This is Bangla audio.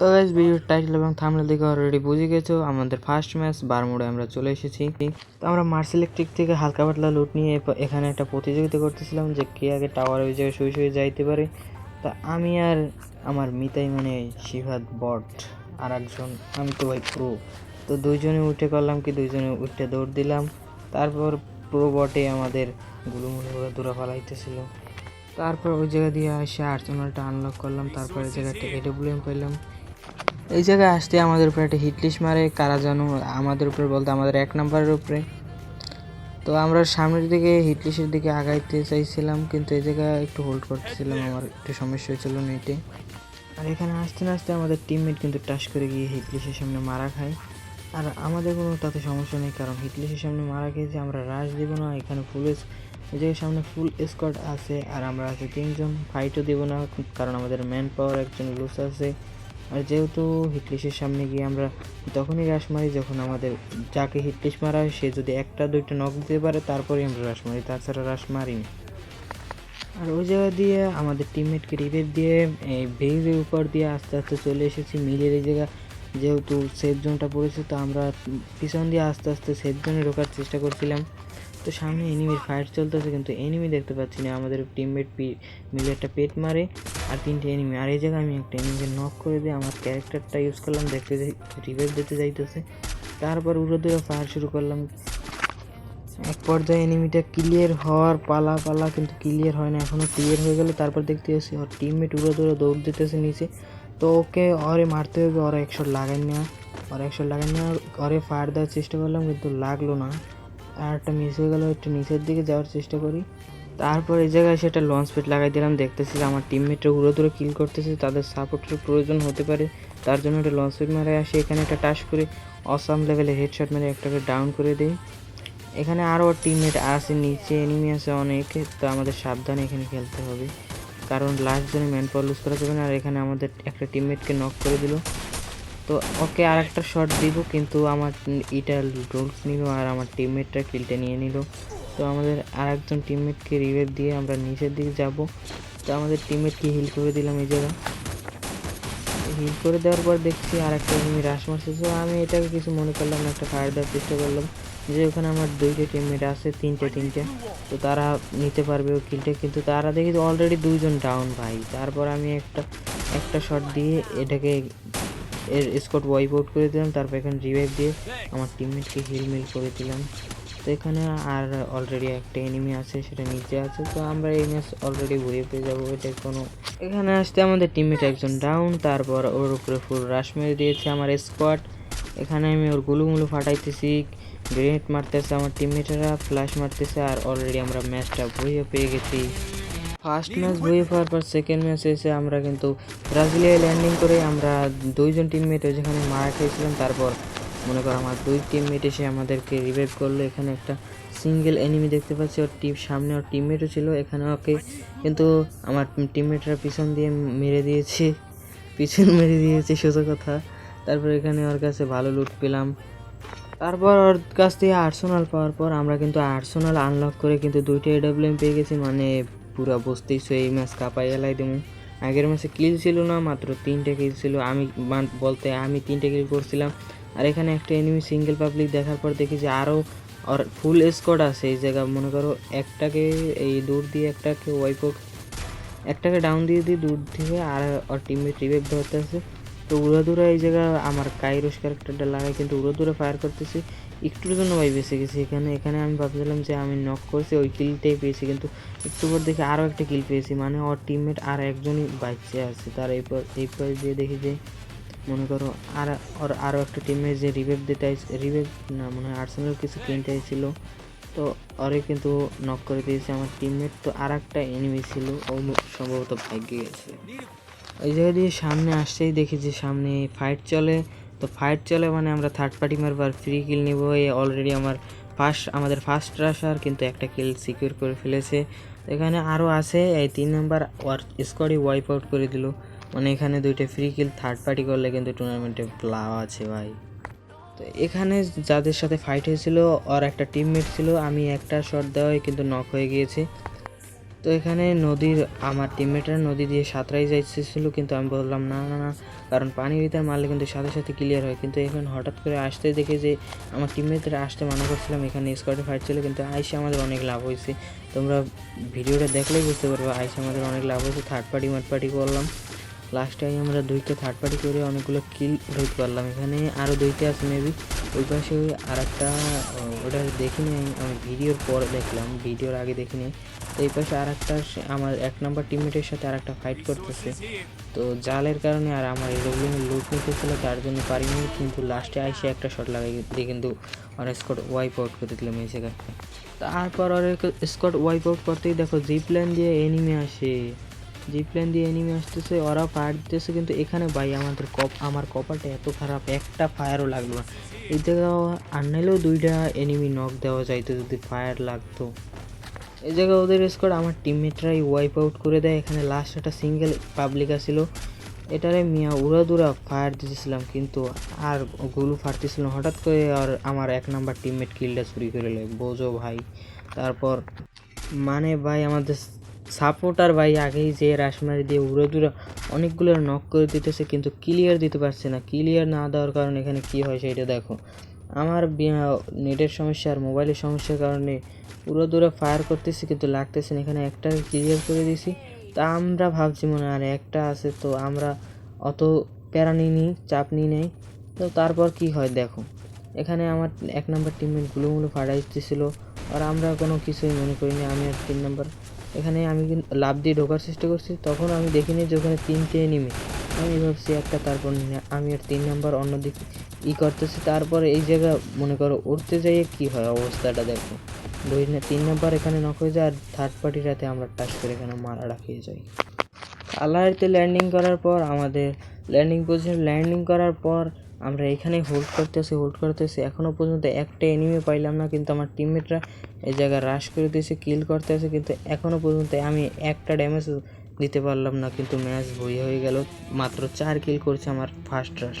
তো গাইজ ভিডিওর টাইটেল এবং থামলে দেখে অলরেডি বুঝে গেছো, আমাদের ফার্স্ট ম্যাচ বারমুড়ে আমরা চলে এসেছি। তো আমরা মার্স ইলেকট্রিক থেকে হালকা পাতলা লুট নিয়ে এখানে একটা প্রতিযোগিতা করতেছিলাম, যে কে আগে টাওয়ার ওই জায়গায় শুয়ে শুয়ে যাইতে পারে। তা আমি আর আমার মিতাই মানে শিভাত বট আর একজন, আমি তো ভাই প্রো তো দুইজনে উঠে করলাম কি, দুইজনে উঠে দৌড় দিলাম। তারপর প্রো বটে আমাদের গুলুমুলু করে দূরা ফালাইতেছিল তারপর ওই জায়গা দিয়ে এসে আর্সেনালটা আনলক করলাম, তারপর এই জায়গাটা এডব্লিউএম পেলাম এই জায়গায় আসতে আমাদের উপরে একটা হিটলিশ মারে, কারা জানো আমাদের উপরে বলতে আমাদের এক নাম্বারের উপরে। তো আমরা সামনের দিকে হিটলিশের দিকে আগাইতে চাইছিলাম, কিন্তু এই জায়গায় একটু হোল্ড করতেছিলাম, আমার একটু সমস্যা হয়েছিল নেটে। আর এখানে আসতে না আসতে আমাদের টিমমেট কিন্তু টাচ করে গিয়ে হিটলিশের সামনে মারা খায়। আর আমাদের কোনো তাতে সমস্যা নেই, কারণ হিটলিশের সামনে মারা খেয়েছে, আমরা রাশ দেবো না, এখানে ফুল এই জায়গায় সামনে ফুল স্কোয়াড আছে, আর আমরা আছি তিনজন ফাইটও দেবো না, কারণ আমাদের ম্যান পাওয়ার একজন লুস আছে। আর যেহেতু হিটলিশের সামনে গিয়ে আমরা তখনই রাশ মারি, যখন আমাদের যাকে হিটলিশ মারা হয়, সে যদি একটা দুইটা নক দিতে পারে, তারপরেই আমরা রাশ মারি। তাছাড়া রাশ মারি আর ওই জায়গা দিয়ে আমাদের টিমমেটকে রিভেভ দিয়ে, এই ব্রিজের উপর দিয়ে আস্তে আস্তে চলে এসেছি মিলের এই জায়গা। যেহেতু সেফ জোনটা পড়েছে, তো আমরা পিছন দিয়ে আস্তে আস্তে সেফ জোনে ঢোকার চেষ্টা করছিলাম। তো সামনে এনিমির ফায়ার চলতেছে, কিন্তু এনিমি দেখতে পাচ্ছি না। আমাদের টিমমেট মিলে একটা পেট মারে। আর তিনটে এনিমি আর এই জায়গায় আমি একটা এনিমিকে নক করে দিয়ে আমার ক্যারেক্টারটা ইউজ করলাম, দেখতে রিভেভ দিতে যাইতেছে। তারপর উড়ে দূরে ফায়ার শুরু করলাম। এক পর্যায়ে এনিমিটা ক্লিয়ার হওয়ার পালা পালা কিন্তু ক্লিয়ার হয় না এখনও ক্লিয়ার হয়ে গেলে। তারপর দেখতে পাচ্ছি ওর টিমমেট উড়ে দৌড়ে দৌড় দিতেছে নিচে। তো ওকে ওরে মারতে হবে, ওরা একশো লাগাই নেওয়া, ওরা একশো লাগাই নেওয়া, ওরে ফায়ার দেওয়ার চেষ্টা করলাম, কিন্তু লাগল না। আর একটা মিস হয়ে গেল, একটু নিচের দিকে যাওয়ার চেষ্টা করি। তারপর এই জায়গায় সেটা লঞ্চ পেট লাগাই দিলাম, দেখতেছি আমার টিমমেটরা উড়ে দূরে কিল করতেছে, তাদের সাপোর্টের প্রয়োজন হতে পারে। তার জন্য একটা লঞ্চ পেট মারে আসে, এখানে একটা টাচ করে অসাম লেভেলে হেডশট মেরে একটাকে ডাউন করে দেই। এখানে আরও টিমমেট আছে, নিচে এনিমি আছে অনেক, তো আমাদের সাবধানে এখানে খেলতে হবে। কারণ লাস্ট জনে ম্যান পাওয়ার লুজ করা যাবে না, আর এখানে আমাদের একটা টিমমেটকে নক করে দিল। তো ওকে আর একটা শট দিব, কিন্তু আমার এটা রোলস নিল, আর আমার টিমমেটটা কিলটা নিয়ে নিল। তো আমাদের আর একজন টিমমেটকে রিভেভ দিয়ে আমরা নিচের দিকে যাব। তো আমাদের টিমমেটকে হিল করে দিলাম এই জায়গা হিল করে দেওয়ার পর দেখছি আর একটা এনিমি রাশ মারছে। তো আমি এটাকে কিছু মনে করলাম একটা ফায়ার দেওয়ার চেষ্টা করলাম। যে ওখানে আমার দুইটা টিমমেট আছে, তিনটে তিনটে। তো তারা নিতে পারবে ও কিলটা কিন্তু তারা দেখি অলরেডি দুইজন ডাউন ভাই। তারপর আমি একটা একটা শট দিয়ে এটাকে এর স্কট ওয়াইপ আউট করে দিলাম। তারপর এখন রিভাইভ দিয়ে আমার টিমমেটকে হিল মিল করে দিলাম। তো এখানে আর অলরেডি একটা এনিমি আছে, সেটা নিচে আছে। তো আমরা এই ম্যাচ অলরেডি ঘুরিয়ে পেয়ে যাব এটা কোনো এখানে আসতে আমাদের টিমমেট একজন ডাউন তারপর ওর উপরে ফুল রাশ মেরে দিয়েছে আমার স্কোয়াড এখানে আমি ওর গুলুমুলু ফাটাইতেছি গ্রেনেড মারতেছে আমার টিমমেটেরা ফ্ল্যাশ মারতেছে, আর অলরেডি আমরা ম্যাচটা ভুইয়ে পেয়ে গেছি। ফার্স্ট ম্যাচ ভুইয়ে পাওয়ার পর সেকেন্ড ম্যাচ এসে আমরা কিন্তু ব্রাজিলিয়ায় ল্যান্ডিং করে আমরা দুইজন টিমমেট যেখানে মারা খেয়েছিলাম, তারপর মনে করো আমার দুই টিমমেট এসে আমাদেরকে রিভাইভ করল। এখানে একটা সিঙ্গেল এনিমি দেখতে পাচ্ছি, ওর টিম সামনে ওর টিমমেটও ছিল। এখানে ওকে কিন্তু আমার টিমমেটরা পিছন দিয়ে মেরে দিয়েছে। পিছন মেরে দিয়েছে, সোজা কথা। তারপর এখানে ওর কাছে ভালো লুট পেলাম। তারপর ওর কাছ থেকে আর্সোনাল পাওয়ার পর আমরা কিন্তু আর্সোনাল আনলক করে কিন্তু দুইটা এডাব্লিউএম পেয়ে গেছি। মানে পুরো বুঝতেইছো এই ম্যাচ কাপাই এলাই দেবো আগের ম্যাচে কিল ছিল না, মাত্র তিনটে কিল ছিল। আমি বলতে আমি তিনটে কিল করছিলাম। আর এখানে একটা এনিমি সিঙ্গেল পাবলিক দেখার পর দেখি যে আরও আর ফুল স্কোয়াড আছে এই জায়গা, মনে করো একটাকে এই দূর দিয়ে একটাকে ওয়াইপ একটাকে ডাউন দিয়ে দিই দূর থেকে আর ওর টিমমেট ধরতে আছে। তো উড়া দূরে এই জায়গা আমার কাইরোস ক্যারেক্টারটা লাগাই কিন্তু উড়া দূরে ফায়ার করতেছি, একটুর জন্য ভাই বেঁচে গেছি। এখানে এখানে আমি ভাবছিলাম যে আমি নক করছি, ওই কিলটাই পেয়েছি, কিন্তু একটু পর দেখি আরও একটা কিল পেয়েছি। মানে ওর টিমমেট আর একজনই বাইচে আছে। তার এরপর এরপর যে দেখি যে মনে করো, আর ওর আরও একটা টিমে যে রিভেভ দিতে রিভেভ না, মনে হয় আর্সেনাল কিছু কিনতে ছিল তো ওরে কিন্তু নক করে দিয়েছে আমার টিমমেট তো আর একটা এনিমি ছিল, ও সম্ভবত ভাগ্যে গেছে। ওই জায়গা দিয়ে সামনে আসতেই দেখি যে সামনে ফাইট চলে। তো ফাইট চলে মানে আমরা থার্ড পার্টি মারবো আর ফ্রি কিল নিব অলরেডি আমার ফার্স্ট আমাদের ফার্স্ট রাশার কিন্তু একটা কিল সিকিউর করে ফেলেছে। এখানে আরও আছে, এই তিন নাম্বার ওয়ার স্কোয়াডই ওয়াইপ আউট করে দিল। মানে এখানে দুইটা ফ্রি কিল থার্ড পার্টি করলে কিন্তু টুর্নামেন্টে প্লাও আছে ভাই। তো এখানে যাদের সাথে ফাইট হয়েছিল আর একটা টিমমেট ছিল, আমি একটা শট দেওয়াই কিন্তু নক হয়ে গিয়েছে। তো এখানে নদীর, আমার টিমমেটরা নদী দিয়ে সাঁতরাই যাইতেছিল, কিন্তু আমি বললাম, না না না। কারণ পানির ভিতরে মারলে কিন্তু সাথে সাথে ক্লিয়ার হয়। কিন্তু এখন হঠাৎ করে আসতে দেখে যে আমার টিমমেটরা আসতে মানা করছিলাম, এখানে স্কোয়াডে ফাইট ছিল, কিন্তু আইসে আমাদের অনেক লাভ হয়েছে। তোমরা ভিডিওটা দেখলেই বুঝতে পারবে, আইসে আমাদের অনেক লাভ হয়েছে থার্ড পার্টি মার্ড পার্টি করলাম। লাস্টে আমরা দুইটা থার্ড পার্টি করে অনেকগুলো কিল ধরতে পারলাম। এখানে আরও দুইটা আছে মেবি ওই পাশে আর একটা ওটা দেখিনি আমি ভিডিওর পরে দেখলাম ভিডিওর আগে দেখিনি। তো এই পাশে আর একটা আমার এক নম্বর টিমমেটের সাথে আর একটা ফাইট করতেছে। তো জালের কারণে আর আমার এরোপ্লেনের লুট নিতেছিল, তার জন্য পারিনি। কিন্তু লাস্টে আইসে একটা শট লাগাই দিয়ে কিন্তু অনেক স্কট ওয়াইপ আউট করে দিলাম এই জায়গাতে তারপর অনেক স্কট ওয়াইপ আউট করতেই দেখো জিপ লাইন দিয়ে এনিমে আসে। জিপ লাইন দিয়ে এনিমে আসতেছে ওরা ফায়ার দিতেছে, কিন্তু এখানে ভাই আমাদের কপ আমার কপালটা এত খারাপ, একটা ফায়ারও লাগল না। এই জায়গায় আননাইলেও দুইটা এনিমি নক দেওয়া যাইতো যদি ফায়ার লাগতো। এই জায়গায় ওদের স্কোয়াড আমার টিমমেটরাই ওয়াইপ আউট করে দেয়। এখানে লাস্ট একটা সিঙ্গেল পাবলিক আসছিল এটারে মিয়া উড়াদুরা ফায়ার দিতেছিলাম, কিন্তু আর গুলু ফাটতেছিলাম হঠাৎ করে আর আমার এক নাম্বার টিমমেট কিলটা চুরি করে লয়। বোঝো ভাই। তারপর মানে ভাই আমাদের সাপোর্টার ভাই আগেই যে রাশমারি দিয়ে উড়ে দূরে অনেকগুলো নক করে দিতেছে কিন্তু ক্লিয়ার দিতে পারছে না। ক্লিয়ার না দেওয়ার কারণে এখানে কি হয় সেটা দেখো। আমার নেটের সমস্যা আর মোবাইলের সমস্যার কারণে পুরো দূরে ফায়ার করতেছি কিন্তু লাগতেছে না। এখানে একটা ক্লিয়ার করে দিছি তা আমরা ভাবছি মনে আর একটা আছে তো আমরা অত প্যারা নিই নি, চাপ নিই নাই। তো তারপর কি হয় দেখো। এখানে আমার এক নম্বর টিমমেট গুলোগুলো ফাটাইতেছিল আর আমরা কোনো কিছুই মনে করিনি আমি আর তিন নম্বর এখানে আমি লাভ দিয়ে ঢোকার চেষ্টা করছি। তখন আমি দেখিনি যে ওখানে তিনটে এনিমি আমি ভাবছি একটা, তারপর আমি আর তিন নম্বর অন্যদিক ই করতেছি। তারপর এই জায়গা, মনে করো উঠতে যাইয়ে কি হয় অবস্থাটা দেখো। দুই না, তিন নাম্বার এখানে নক হয়ে যায় আর থার্ড পার্টি রাতে আমরা টাচ করে এখানে মারাটা খেয়ে যাই। আলাহারিতে ল্যান্ডিং করার পর, আমাদের ল্যান্ডিং পজিশন ল্যান্ডিং করার পর আমরা এখানে হোল্ড করতেছি হোল্ড করতেছি। এখনও পর্যন্ত একটা এনিমি পাইলাম না, কিন্তু আমার টিমমেটরা এই জায়গায় রাশ করে দিয়েছে কিল করতে আছে কিন্তু এখনও পর্যন্ত আমি একটা ড্যামেজ দিতে পারলাম না, কিন্তু ম্যাচ বই হয়ে গেল। মাত্র চার কিল করছে আমার ফার্স্ট রাশ